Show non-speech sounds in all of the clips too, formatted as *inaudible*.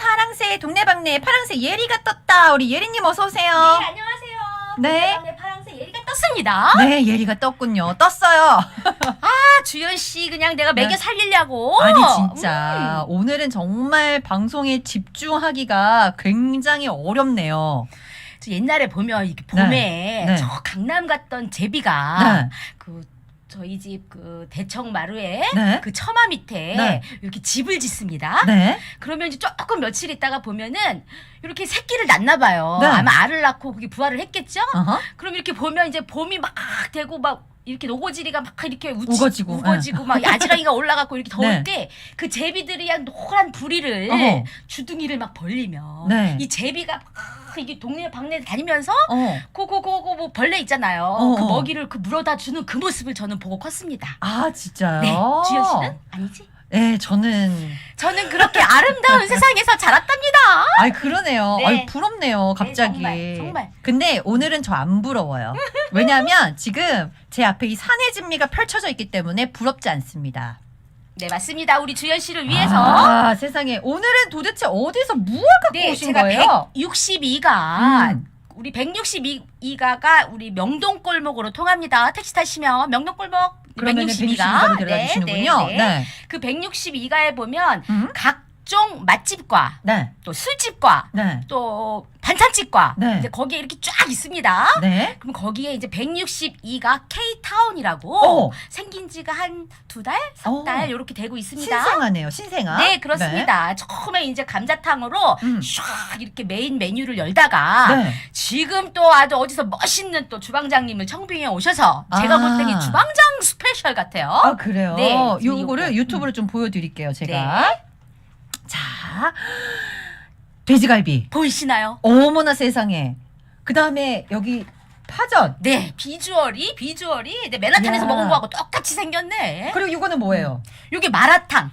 파랑새 동네방네 파랑새 예리가 떴다. 우리 예리님 어서 오세요. 네, 안녕하세요. 네. 네, 파랑새 예리가 떴습니다. 네, 예리가 떴군요. 떴어요. *laughs* 아, 주연 씨 그냥 내가 먹여 네. 살리려고. 아니 진짜 음. 오늘은 정말 방송에 집중하기가 굉장히 어렵네요. 저 옛날에 보면 이렇게 봄에 네. 저 강남 갔던 제비가 네. 그 저희 집 그 대청 마루에 네. 그 처마 밑에 네. 이렇게 집을 짓습니다. 네. 그러면 이제 조금 며칠 있다가 보면은 이렇게 새끼를 낳나 봐요. 네. 아마 알을 낳고 그게 부화를 했겠죠? 어허. 그럼 이렇게 보면 이제 봄이 막 되고 막 이렇게 노고지리가 막 이렇게 우치, 우거지고, 우거지고 막 야지랑이가 올라가고 이렇게 더울 네. 때그 제비들이 한 노란 부리를 어허. 주둥이를 막 벌리면 네. 이 제비가 막 이게 동네 방네 다니면서 어. 그거 뭐 벌레 있잖아요. 어, 그 어. 먹이를 그 물어다 주는 그 모습을 저는 보고 컸습니다. 아 진짜요? 네, 주연 씨는 아니지? 네, 저는 저는 그렇게 아름다운 *laughs* 세상에서 자랐답니다. 아이 그러네요. 네. 아이 부럽네요. 갑자기. 정말, 정말. 근데 오늘은 저 안 부러워요. *laughs* 왜냐하면 지금 제 앞에 이 산의 진미가 펼쳐져 있기 때문에 부럽지 않습니다. 네 맞습니다. 우리 주연 씨를 위해서 아, 세상에 오늘은 도대체 어디서 무얼 갖고 네 오신 제가 거예요? 162가 음. 우리 162가가 우리 명동 골목으로 통합니다. 택시 타시면 명동 골목 그러면 162가 162가로 데려다 주시는군요. 네, 네, 네. 그 162가에 보면 음? 각종 맛집과 네. 또 술집과 네. 또 반찬집과 네. 이제 거기에 이렇게 쫙 있습니다. 네. 그럼 거기에 이제 162가 K타운이라고 어. 생긴 지가 한 두 달, 어. 석달 이렇게 되고 있습니다. 신생하네요. 신생아. 네, 그렇습니다. 처음에 이제 감자탕으로 음. 샥 이렇게 메인 메뉴를 열다가 네. 지금 또 아주 어디서 멋있는 또 주방장님을 청빙해 오셔서 제가 아. 볼 때는 주방장 스페셜 같아요. 아 그래요. 네, 요거를. 유튜브로 좀 보여드릴게요. 제가. 네. 자, 돼지갈비. 보이시나요? 어머나 세상에. 그 다음에 여기 파전. 네, 비주얼이 비주얼이 네, 맨하탄에서 야. 먹은 거하고 똑같이 생겼네. 그리고 이거는 뭐예요? 요게 마라탕.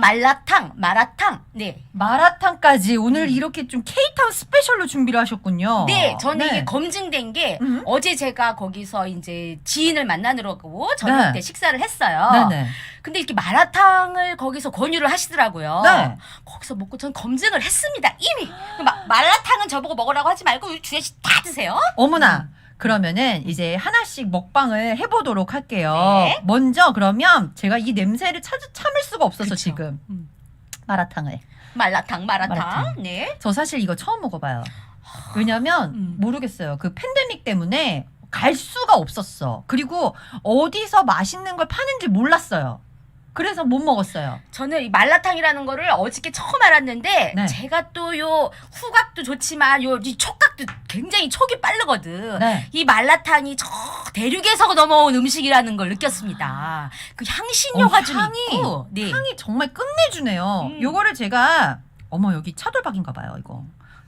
말라탕, 마라탕. 네. 마라탕까지 오늘 이렇게 좀 케이타운 스페셜로 준비를 하셨군요. 네, 저는 네. 이게 검증된 게 음. 어제 제가 거기서 이제 지인을 만나느라고 저녁 네. 때 식사를 했어요. 네네. 근데 이렇게 마라탕을 거기서 권유를 하시더라고요. 네. 거기서 먹고 전 검증을 했습니다. 이미. 마, 마라탕은 저보고 먹으라고 하지 말고 주혜 씨다 드세요. 어머나. 그러면은 이제 하나씩 먹방을 해보도록 할게요. 네. 먼저 그러면 제가 이 냄새를 찾, 참을 수가 없어서 그쵸. 지금 음. 마라탕을. 말라탕, 마라탕. 마라탕. 네. 저 사실 이거 처음 먹어봐요. 왜냐면 음. 모르겠어요. 그 팬데믹 때문에 갈 수가 없었어. 그리고 어디서 맛있는 걸 파는지 몰랐어요. 그래서 못 먹었어요. 저는 이 말라탕이라는 거를 어저께 처음 알았는데 네. 제가 또 요 후각도 좋지만 요 이 촉각도 굉장히 촉이 빠르거든. 네. 이 말라탕이 저 대륙에서 넘어온 음식이라는 걸 느꼈습니다. 그 향신료가 어, 좀 향이- 있고, 네. 향이 정말 끝내주네요. 음. 요거를 제가 어머 여기 차돌박인가 봐요. 이거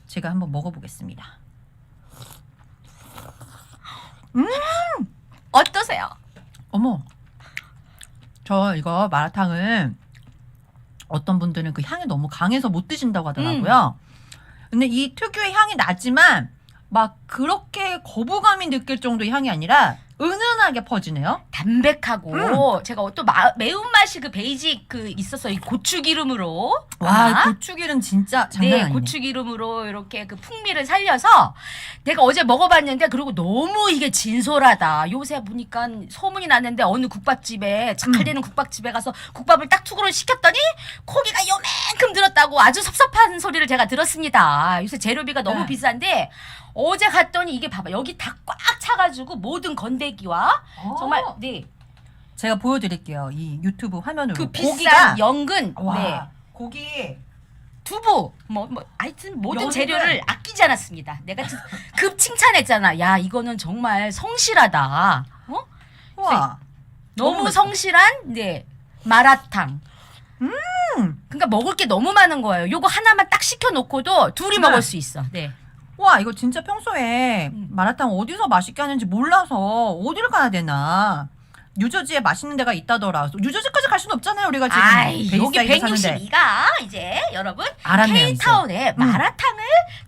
제가 한번 먹어보겠습니다. 어떠세요? 어머 저 이거 마라탕을 어떤 분들은 그 향이 너무 강해서 못 드신다고 하더라고요. 근데 이 특유의 향이 나지만 막 그렇게 거부감이 느낄 정도의 향이 아니라 은은하게 퍼지네요. 담백하고 음. 제가 또 마- 매운맛이 그 베이직 그 있었어요. 이 고추기름으로. 와 아마. 고추기름 진짜 장난 네, 아니네. 고추기름으로 이렇게 그 풍미를 살려서 내가 어제 먹어봤는데 그리고 너무 이게 진솔하다. 요새 보니까 소문이 났는데 어느 국밥집에 착할되는 국밥집에 가서 국밥을 딱 투구를 시켰더니 고기가 요만큼 들었다고 아주 섭섭한 소리를 제가 들었습니다. 요새 재료비가 너무 네. 비싼데 어제 갔더니 이게 봐봐 여기 다 꽉 차가지고 모든 건더기와 어. 정말 네 제가 보여드릴게요. 이 유튜브 화면으로 그 비싼 고기가 연근 와 네. 고기 두부 뭐 뭐 하여튼 모든 여기는- 재료를 아끼지 않았습니다. 내가 진- *laughs* 급 칭찬했잖아. 야 이거는 정말 성실하다. 어? 와 너무 너무 맛있다. 성실한 네 마라탕. 음. 그러니까 먹을 게 너무 많은 거예요. 요거 하나만 딱 시켜놓고도 둘이 네. 먹을 수 있어. 네. 와 이거 진짜 평소에 음. 마라탕 어디서 맛있게 하는지 몰라서 어디를 가야 되나 뉴저지에 맛있는 데가 있다더라 뉴저지까지 갈 수는 없잖아요 우리가 지금 아이 여기 베이사이드에 사는데. 162가 이제 여러분 알았네요 이제. K타운에 음. 마라탕을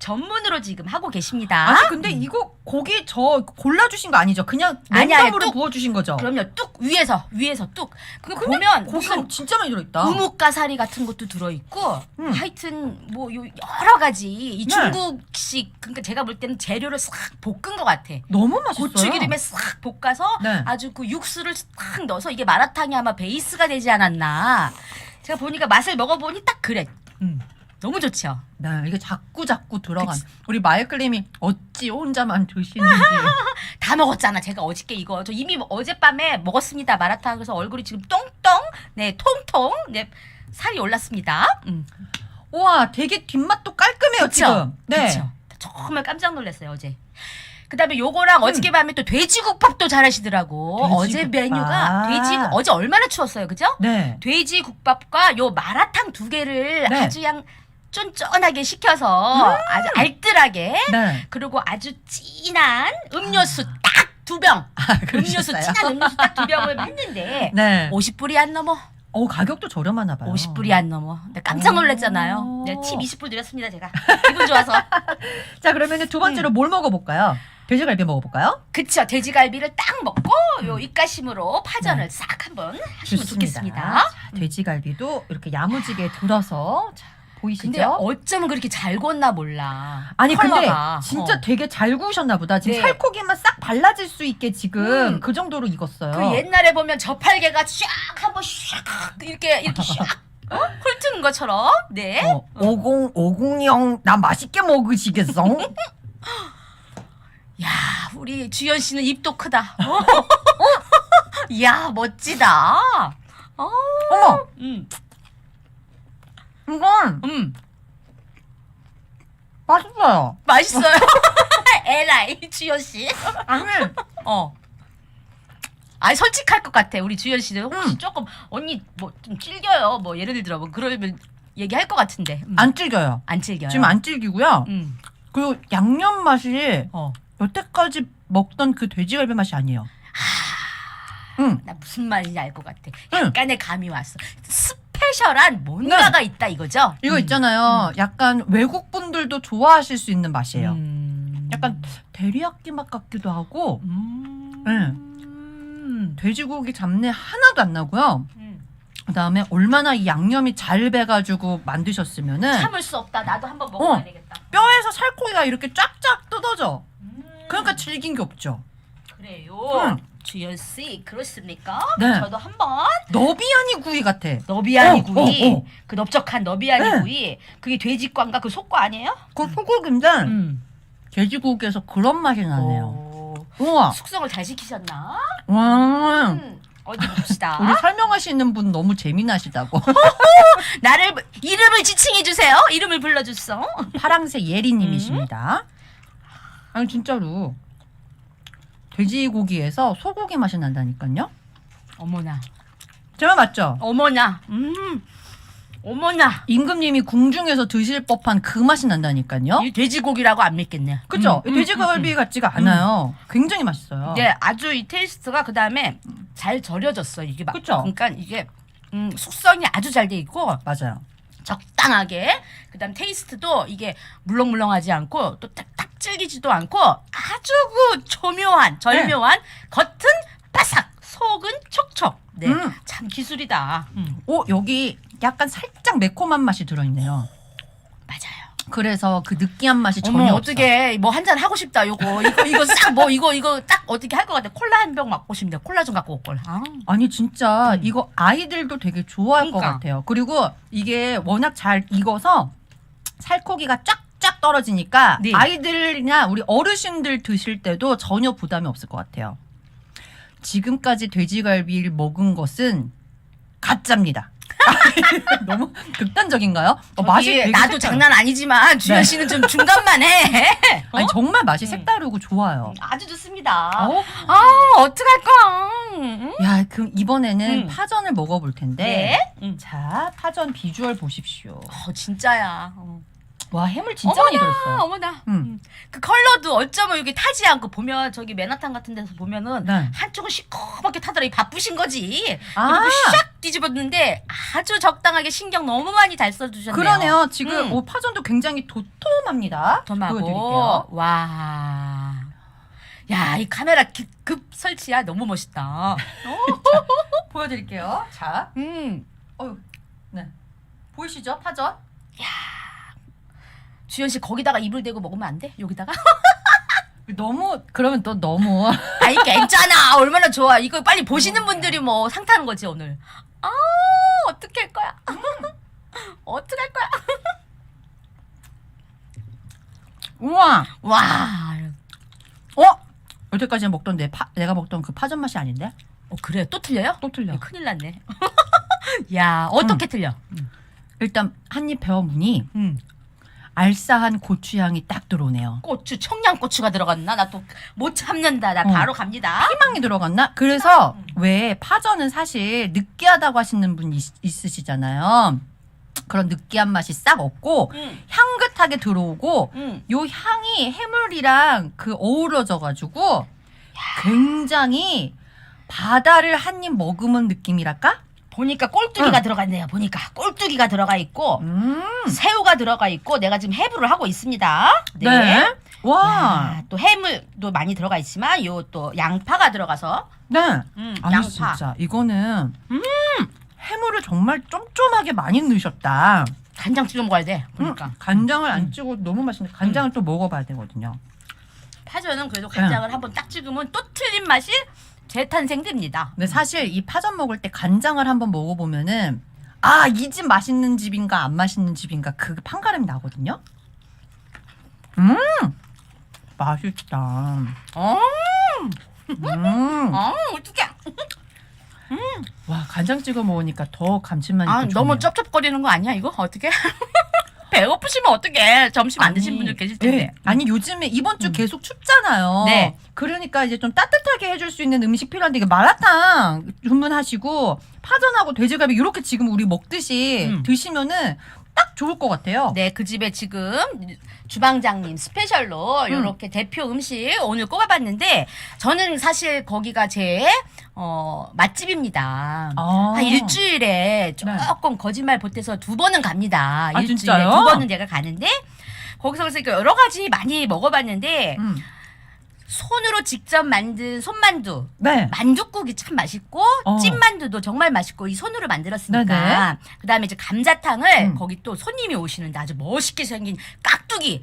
전문으로 지금 하고 계십니다. 아니 근데 이거 고기 저 골라주신 거 아니죠? 그냥 아니, 아니, 뚝. 부어주신 거죠? 그럼요. 뚝 위에서 위에서 뚝. 그 근데 보면 고기가 무슨 진짜 많이 들어있다. 우뭇가사리 같은 것도 들어있고 음. 하여튼 뭐 요- 여러 가지 이 네. 중국식 그러니까 제가 볼 때는 재료를 싹 볶은 것 같아. 너무 맛있어요. 고추기름에 싹 볶아서 네. 아주 그 육수를 싹 넣어서 이게 마라탕이 아마 베이스가 되지 않았나. 제가 보니까 맛을 먹어보니 딱 그래. 음. 너무 좋죠. 네, 이게 자꾸 자꾸 들어간. 그치. 우리 마이클님이 어찌 혼자만 드시는지. *laughs* 다 먹었잖아. 제가 어저께 이거 저 이미 뭐 어젯밤에 먹었습니다. 마라탕 그래서 얼굴이 지금 똥똥, 네 통통, 네 살이 올랐습니다. 음. 우와, 되게 뒷맛도 깔끔해요 지금. 네. 그쵸? 정말 깜짝 놀랐어요 어제. 그다음에 요거랑 어저께 밤에 또 돼지국밥도 잘하시더라고. 음. 돼지국밥. 어제 메뉴가 돼지 어제 얼마나 추웠어요, 그죠? 네. 돼지국밥과 요 마라탕 두 개를 네. 아주 그냥 쫀쫀하게 시켜서 아주 알뜰하게 네. 그리고 아주 진한 음료수 딱 두 병. 아, 음료수 그러셨어요? 진한 음료수 딱 두 병을 했는데 네. 50불이 안 넘어. 어, 가격도 저렴하나 봐요. 50불이 안 넘어. 네, 깜짝 놀랐잖아요. 오. 네, 팁 20불 드렸습니다, 제가. 기분 좋아서. *laughs* 자, 그러면 두 번째로 음. 뭘 먹어볼까요? 돼지갈비 먹어볼까요? 그쵸. 돼지갈비를 딱 먹고 요 입가심으로 파전을 네. 싹 한번 하시면 좋겠습니다. 자, 돼지갈비도 이렇게 야무지게 들어서 자, 보이시죠? 근데 어쩌면 그렇게 잘 구웠나 몰라. 아니 근데 컬러가. 진짜 어. 되게 잘 구우셨나 보다. 지금 네. 살코기만 싹 발라질 수 있게 지금 음. 그 정도로 익었어요. 그 옛날에 보면 저팔계가 샥 한번 샥 이렇게 이렇게 샥 *laughs* 어? 훑는 것처럼 네. 어, 50, 50형 나 맛있게 먹으시겠어? *laughs* 야 우리 주연 씨는 입도 크다. 어? *laughs* 야 멋지다. 어. 어머 음. 이건 음. 맛있어요. 맛있어요. 에라이 주연 씨. 아니 어. 아 솔직할 것 같아 우리 주연 씨는 혹시 음. 조금 언니 뭐 좀 질겨요 뭐 예를 들어 뭐 그러면 얘기할 것 같은데 음. 안 질겨요. 안 질겨요. 지금 안 질기고요. 음. 그리고 양념 맛이 어. 여태까지 먹던 그 돼지갈비 맛이 아니에요. 응. 나 무슨 말인지 알 것 같아. 응. 약간의 감이 왔어. 스 페셜한 뭔가가 있다 이거죠? 이거 음. 있잖아요. 약간 외국 분들도 좋아하실 수 있는 맛이에요. 음. 약간 데리야끼 맛 같기도 하고 음. 네. 음. 돼지고기 잡내 하나도 안 나고요. 음. 그다음에 얼마나 이 양념이 잘 배가지고 만드셨으면은 참을 수 없다. 나도 한번 먹어봐야 어. 되겠다. 뼈에서 살코기가 이렇게 쫙쫙 뜯어져. 음. 그러니까 질긴 게 없죠. 그래요. 응. 주연 씨 그렇습니까? 네. 저도 한번 너비아니 구이 같아. 너비아니 어, 구이 어, 어. 그 넓적한 너비아니 네. 구이 그게 돼지과인가 그 속과 아니에요? 그 소고기인데 음. 돼지고기에서 그런 맛이 나네요. 오. 우와. 숙성을 잘 시키셨나? 와. 음. 어디 봅시다. *laughs* 우리 설명하시는 분 너무 재미나시다고. *laughs* 나를 이름을 지칭해 주세요. 이름을 불러 주소. 파랑새 예리님이십니다. 아니 진짜로 돼지고기에서 소고기 맛이 난다니까요. 어머나. 제가 맞죠? 어머나. 음. 어머나. 임금님이 궁중에서 드실 법한 그 맛이 난다니까요. 이 돼지고기라고 안 믿겠네. 그죠? 음, 음, 돼지갈비 음, 같지가 않아요. 굉장히 맛있어요. 음. 네, 아주 이 테이스트가 그 다음에 잘 절여졌어. 이게 막 그쵸? 그러니까 이게 음, 숙성이 아주 잘 돼 있고 맞아요. 적당하게 그다음 테이스트도 이게 물렁물렁하지 않고 또 딱딱 질기지도 않고 아주 그 조묘한 절묘한 겉은 바삭 속은 촉촉 네 음. 참 기술이다 음, 오 여기 약간 살짝 매콤한 맛이 들어있네요. 맞아요 그래서 그 느끼한 맛이 전혀 어머 없어. 어떻게 뭐 한 잔 하고 싶다 요거 이거 이거 싹 뭐 이거 이거 딱 어떻게 할 것 같아 콜라 한병 먹고 싶네 콜라 좀 갖고 올 걸 아. 아니 진짜 음. 이거 아이들도 되게 좋아할 것 그러니까. 같아요. 그리고 이게 워낙 잘 익어서 살코기가 쫙쫙 떨어지니까 네. 아이들이나 우리 어르신들 드실 때도 전혀 부담이 없을 것 같아요. 지금까지 돼지갈비를 먹은 것은 가짜입니다. *laughs* 너무 극단적인가요? 어, 맛이 되게 나도 색다르- 장난 아니지만 주현 네. 씨는 좀 중간만 해 어? *laughs* 아니 정말 맛이 음. 색다르고 좋아요. 아주 좋습니다 어? 아 어떡할까 음. 야, 그럼 이번에는 음. 파전을 먹어볼 텐데. 네 음. 자, 파전 비주얼 보십시오. 어, 진짜야. 어. 와, 해물 진짜 많이 아, 들었어요. 어머나. 음. 음. 그 컬러도 어쩌면 여기 타지 않고 보면 저기 맨하탄 같은 데서 보면은 네. 한쪽은 시커멓게 타더라. 이 바쁘신 거지. 아. 샥 뒤집었는데 아주 적당하게 신경 너무 많이 잘 써주셨네요. 그러네요. 지금 음. 오, 파전도 굉장히 도톰 톰합니다. 보여드릴게요. 톰하고 와. 야, 이 카메라 기- 급 설치야 너무 멋있다. *laughs* 보여드릴게요. 자, 음. 어유, 네, 보이시죠? 파전. 주현 씨 거기다가 입을 대고 먹으면 안 돼? 여기다가? *laughs* 너무 그러면 또 너무 *laughs* 아이 괜찮아. 얼마나 좋아. 이거 빨리 보시는 분들이 뭐 상 타는 거지 오늘. 아, 어떻게 할 거야? *laughs* 어떻게 할 거야? 우와. 와. 어? 여태까지 먹던 내 파, 내가 먹던 그 파전 맛이 아닌데? 어, 그래. 또 틀려요? 또 틀려. 큰일 났네. 야, 어떻게 틀려? 일단 한 입 베어무니 음. 알싸한 고추향이 딱 들어오네요. 고추, 청양고추가 들어갔나? 나 또 못 참는다. 나 어. 바로 갑니다. 희망이 들어갔나? 그래서 왜 파전은 사실 느끼하다고 하시는 분 있, 있으시잖아요. 그런 느끼한 맛이 싹 없고 음. 향긋하게 들어오고 음. 요 향이 해물이랑 그 어우러져 가지고 굉장히 바다를 한입 먹으면 느낌이랄까? 보니까 꼴뚜기가 응. 들어갔네요. 보니까 꼴뚜기가 들어가 있고 음. 새우가 들어가 있고 내가 지금 해부를 하고 있습니다. 네. 와. 야, 또 해물도 많이 들어가 있지만 요 또 양파가 들어가서 네. 음, 아니 양파. 진짜 이거는 해물을 정말 쫌쫌하게 많이 넣으셨다. 간장 찍어 먹어야 돼. 음, 보니까 간장을 안 찍어도 너무 맛있는데 간장을 또 먹어봐야 되거든요. 파전은 그래도 간장을 한번 딱 찍으면 또 틀린 맛이 재탄생됩니다. 근데 사실 이 파전 먹을 때 간장을 한번 먹어보면은 아 이 집 맛있는 집인가 안 맛있는 집인가 그 판가름이 나거든요. 음 맛있다. 어, 음. 어, 어떡해. 와 간장 찍어 먹으니까 더 감칠맛이 아, 또 너무 좋네요. 쩝쩝거리는 거 아니야 이거? 어떻게? *laughs* 배고프시면 어떡해. 점심 안 드신 아니, 분들 계실 텐데. 네. 아니 요즘에 이번 주 음. 계속 춥잖아요. 네. 그러니까 이제 좀 따뜻하게 해줄 수 있는 음식 필요한데 이게 마라탕 주문하시고 파전하고 돼지갈비 이렇게 지금 우리 먹듯이 음. 드시면은 딱 좋을 것 같아요. 네, 그 집에 지금 주방장님 스페셜로 이렇게 대표 음식 오늘 꼽아봤는데 저는 사실 거기가 제 어, 맛집입니다. 아. 한 일주일에 네. 조금 거짓말 보태서 두 번은 갑니다. 아, 일주일에 진짜요? 두 번은 제가 가는데 거기서 그래서 여러 가지 많이 먹어봤는데 음. 손으로 직접 만든 손만두 네. 만두국이 참 맛있고 어. 찐만두도 정말 맛있고 이 손으로 만들었으니까 네네. 그다음에 이제 감자탕을 음. 거기 또 손님이 오시는데 아주 멋있게 생긴 깍두기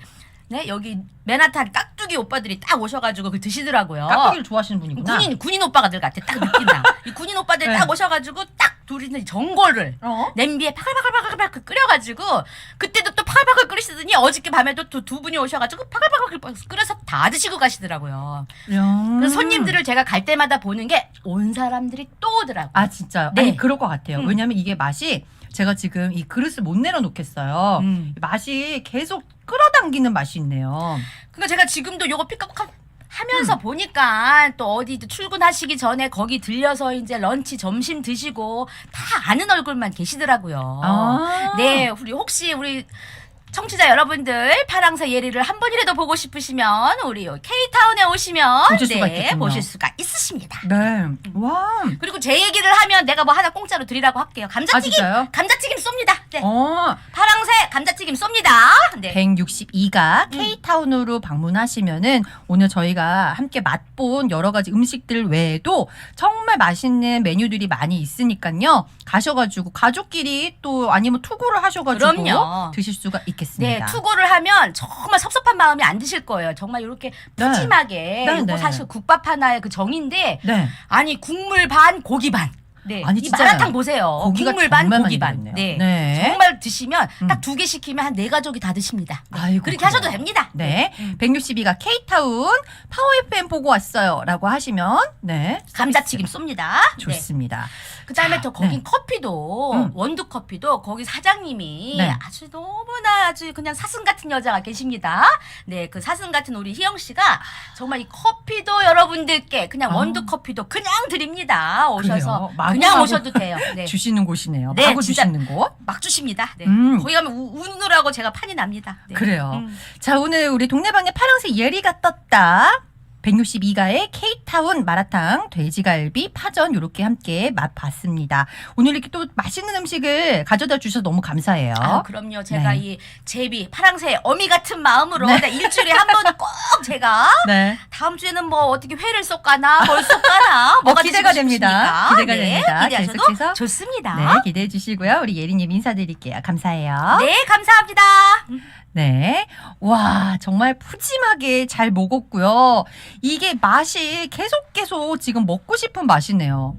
네 여기 맨하탄 깍두기 오빠들이 딱 오셔가지고 그 드시더라고요. 깍두기를 좋아하시는 분이구나. 군인 군인 오빠들 같아 딱 느낌나. *laughs* 이 군인 오빠들 네. 딱 오셔가지고 딱 둘이서 전골을 어? 냄비에 파글파글파글파글 끓여가지고 그때도 또 파글파글 끓이시더니 어저께 밤에도 또 두 분이 오셔가지고 파글파글 끓여서 다 드시고 가시더라고요. 음. 그래서 손님들을 제가 갈 때마다 보는 게 온 사람들이 또 오더라고요. 아 진짜요? 네. 아니 그럴 것 같아요. 음. 왜냐면 이게 맛이 제가 지금 이 그릇을 못 내려놓겠어요. 음. 맛이 계속 끌어당기는 맛이 있네요. 그러니까 제가 지금도 요거 픽업 하면서 음. 보니까 또 어디 출근하시기 전에 거기 들려서 이제 런치 점심 드시고 다 아는 얼굴만 계시더라고요. 아. 네, 우리 혹시 우리 청취자 여러분들 파랑새 예리를 한 번이라도 보고 싶으시면 우리 K타운에 오시면 보실 수가 네, 있겠군요. 보실 수가 있으십니다. 네. 와. 그리고 제 얘기를 하면 내가 뭐 하나 공짜로 드리라고 할게요. 아 감자튀김, 진짜요? 감자튀김 쏩니다. 네, 어. 파랑새 감자튀김 쏩니다. 네. 162가 음. K타운으로 방문하시면은 오늘 저희가 함께 맛본 여러 가지 음식들 외에도 정말 맛있는 메뉴들이 많이 있으니까요. 가셔가지고 가족끼리 또 아니면 투고를 하셔가지고 그럼요. 드실 수가 네, 있겠습니다. 투고를 하면 정말 섭섭한 마음이 안 드실 거예요. 정말 이렇게 네. 푸짐하게. 네, 이거 네. 사실 국밥 하나의 그 정인데 네. 아니 국물 반 고기 반. 네, 아니, 이 진짜요. 마라탕 보세요. 고기가 국물 반 정말 고기 많이 반. 들었네요. 네. 네. 정말 드시면 음. 딱두 개 시키면 한 네 가족이 다 드십니다. 네. 아이고, 그렇게 그래요. 하셔도 됩니다. 네. 음. 162가 K타운 파워 FM 보고 왔어요. 라고 하시면, 네. 감자튀김 쏩니다. 네. 좋습니다. 그다음에 자, 또 거긴 네. 커피도 음. 원두 커피도 거기 사장님이 네. 아주 너무나 아주 그냥 사슴 같은 여자가 계십니다. 네, 그 사슴 같은 우리 희영 씨가 정말 이 커피도 여러분들께 그냥 아. 원두 커피도 그냥 드립니다. 오셔서 그래요? 마구 그냥 오셔도 돼요. 네. 주시는 곳이네요. 네, 마구 진짜. 주시는 곳. 막 주십니다. 네. 음. 거기 가면 우, 우느라고 제가 판이 납니다. 네. 그래요. 음. 자, 오늘 우리 동네방네 파랑새 예리가 떴다. 162가의 K타운 마라탕, 돼지갈비, 파전 이렇게 함께 맛봤습니다. 오늘 이렇게 또 맛있는 음식을 가져다 주셔서 너무 감사해요. 아, 그럼요. 제가 네. 이 제비 파랑새 어미 같은 마음으로 네. 네, 일주일에 한 번은 꼭 제가 *laughs* 네. 다음 주에는 뭐 어떻게 회를 쏠까나 뭘 쏠까나 *laughs* 뭐가 어, 기대가 됩니다. 싶으십니까? 기대가 네, 됩니다. 기대하셔도 계속해서. 좋습니다. 네, 기대해 주시고요. 우리 예린님 인사드릴게요. 감사해요. 네, 감사합니다. 네. 와, 정말 푸짐하게 잘 먹었고요. 이게 맛이 계속 계속 지금 먹고 싶은 맛이네요.